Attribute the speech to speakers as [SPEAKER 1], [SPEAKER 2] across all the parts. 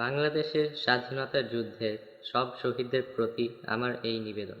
[SPEAKER 1] বাংলাদেশের স্বাধীনতা যুদ্ধের সব শহীদদের প্রতি আমার এই নিবেদন।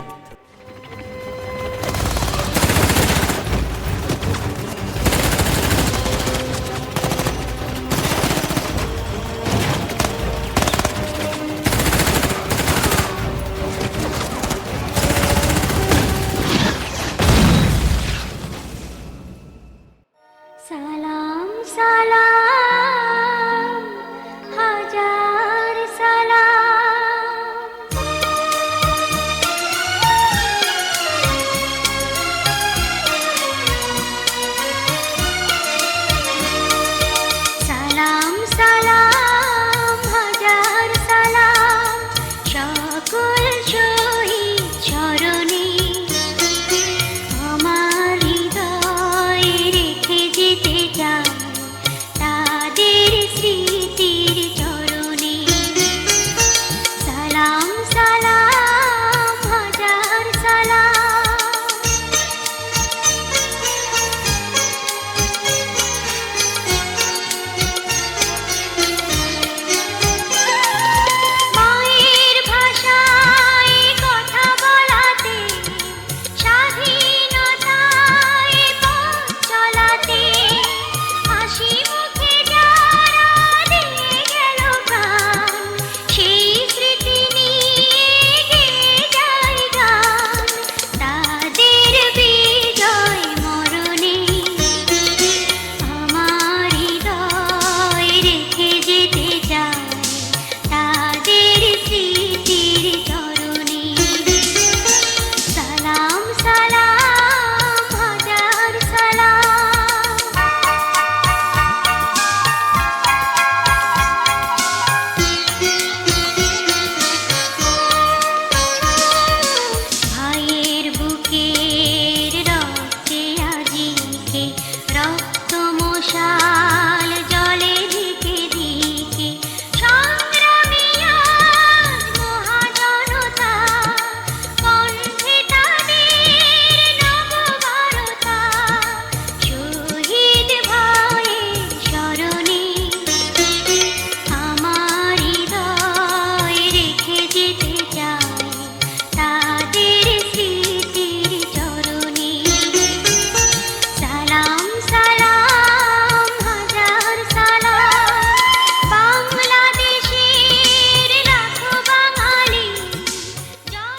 [SPEAKER 2] সালাম সালাম।